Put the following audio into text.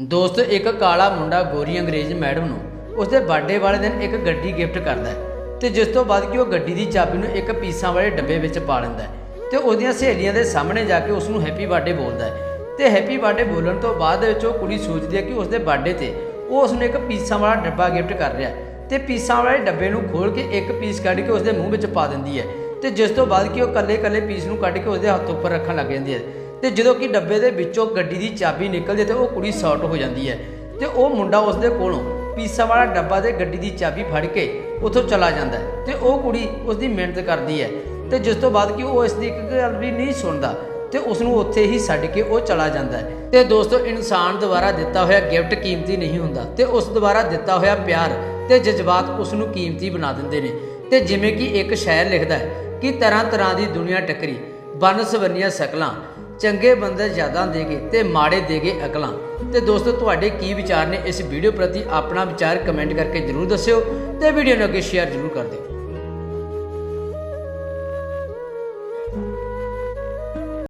ਦੋਸਤ, ਇੱਕ ਕਾਲਾ ਮੁੰਡਾ ਗੋਰੀ ਅੰਗਰੇਜ਼ ਮੈਡਮ ਨੂੰ ਉਸਦੇ ਬਰਥਡੇ ਵਾਲੇ ਦਿਨ ਇੱਕ ਗੱਡੀ ਗਿਫਟ ਕਰਦਾ ਹੈ ਤੇ ਜਿਸ ਤੋਂ ਬਾਅਦ ਕਿ ਉਹ ਗੱਡੀ ਦੀ ਚਾਬੀ ਨੂੰ ਇੱਕ ਪੀਸਾਂ ਵਾਲੇ ਡੱਬੇ ਵਿੱਚ ਪਾ ਲੈਂਦਾ ਹੈ ਤੇ ਉਹਦੀਆਂ ਸਹੇਲੀਆਂ ਦੇ ਸਾਹਮਣੇ ਜਾ ਕੇ ਉਸ ਨੂੰ ਹੈਪੀ ਬਰਥਡੇ ਬੋਲਦਾ ਹੈ ਤੇ ਹੈਪੀ ਬਰਥਡੇ ਬੋਲਣ ਤੋਂ ਬਾਅਦ ਵਿੱਚ ਉਹ ਕੁੜੀ ਸੋਚਦੀ ਹੈ ਕਿ ਉਸਦੇ ਬਰਥਡੇ ਤੇ ਉਹ ਉਸ ਨੂੰ ਇੱਕ ਪੀਸਾਂ ਵਾਲਾ ਡੱਬਾ ਗਿਫਟ ਕਰ ਰਿਹਾ ਹੈ ਤੇ ਪੀਸਾਂ ਵਾਲੇ ਡੱਬੇ ਨੂੰ ਖੋਲ ਕੇ ਇੱਕ ਪੀਸ ਕੱਢ ਕੇ ਉਸਦੇ ਮੂੰਹ ਵਿੱਚ ਪਾ ਦਿੰਦੀ ਹੈ ਤੇ ਜਿਸ ਤੋਂ ਬਾਅਦ ਕਿ ਉਹ ਕੱਲੇ-ਕੱਲੇ ਪੀਸ ਨੂੰ ਕੱਢ ਕੇ ਉਸਦੇ ਹੱਥ ਉੱਪਰ ਰੱਖਣ ਲੱਗ ਜਾਂਦੀ ਹੈ ਤੇ ਜਦੋਂ ਕਿ ਡੱਬੇ ਦੇ ਵਿੱਚੋਂ ਗੱਡੀ ਦੀ ਚਾਬੀ ਨਿਕਲਦੀ ਹੈ ਤੇ ਉਹ ਕੁੜੀ ਸ਼ਾਰਟ ਹੋ ਜਾਂਦੀ ਹੈ ਤੇ ਉਹ ਮੁੰਡਾ ਉਸਦੇ ਕੋਲੋਂ ਪੀਸਾ ਵਾਲਾ ਡੱਬਾ ਤੇ ਗੱਡੀ ਦੀ ਚਾਬੀ ਫੜ ਕੇ ਉੱਥੋਂ ਚਲਾ ਜਾਂਦਾ ਹੈ ਤੇ ਉਹ ਕੁੜੀ ਉਸਦੀ ਮਿਹਨਤ ਕਰਦੀ ਹੈ ਤੇ ਜਿਸ ਤੋਂ ਬਾਅਦ ਕਿ ਉਹ ਇਸ ਦੀ ਇੱਕ ਗੱਲ ਵੀ ਨਹੀਂ ਸੁਣਦਾ ਤੇ ਉਸ ਨੂੰ ਉੱਥੇ ਹੀ ਛੱਡ ਕੇ ਉਹ ਚਲਾ ਜਾਂਦਾ ਹੈ। ਤੇ ਦੋਸਤੋ, ਇਨਸਾਨ ਦੁਆਰਾ ਦਿੱਤਾ ਹੋਇਆ ਗਿਫਟ ਕੀਮਤੀ ਨਹੀਂ ਹੁੰਦਾ ਤੇ ਉਸ ਦੁਆਰਾ ਦਿੱਤਾ ਹੋਇਆ ਪਿਆਰ ਤੇ ਜਜ਼ਬਾਤ ਉਸ ਨੂੰ ਕੀਮਤੀ ਬਣਾ ਦਿੰਦੇ ਨੇ। ਤੇ ਜਿਵੇਂ ਕਿ ਇੱਕ ਸ਼ਾਇਰ ਲਿਖਦਾ ਹੈ ਕਿ ਤਰ੍ਹਾਂ ਤਰ੍ਹਾਂ ਦੀ ਦੁਨੀਆ ਟੱਕਰੀ, ਬਨ ਸਵਰਨੀਆਂ ਸਕਲਾਂ ਚੰਗੇ ਬੰਦੇ ਜ਼ਿਆਦਾ ਦੇਗੇ ਤੇ ਮਾੜੇ ਦੇਗੇ ਅਕਲਾਂ। ਤੇ ਦੋਸਤੋ, ਤੁਹਾਡੇ ਕੀ ਵਿਚਾਰ ਨੇ ਇਸ ਵੀਡੀਓ ਪ੍ਰਤੀ ਆਪਣਾ ਵਿਚਾਰ ਕਮੈਂਟ ਕਰਕੇ ਜਰੂਰ ਦੱਸਿਓ ਤੇ ਵੀਡੀਓ ਨੂੰ ਅੱਗੇ ਸ਼ੇਅਰ ਜਰੂਰ ਕਰ ਦਿਓ।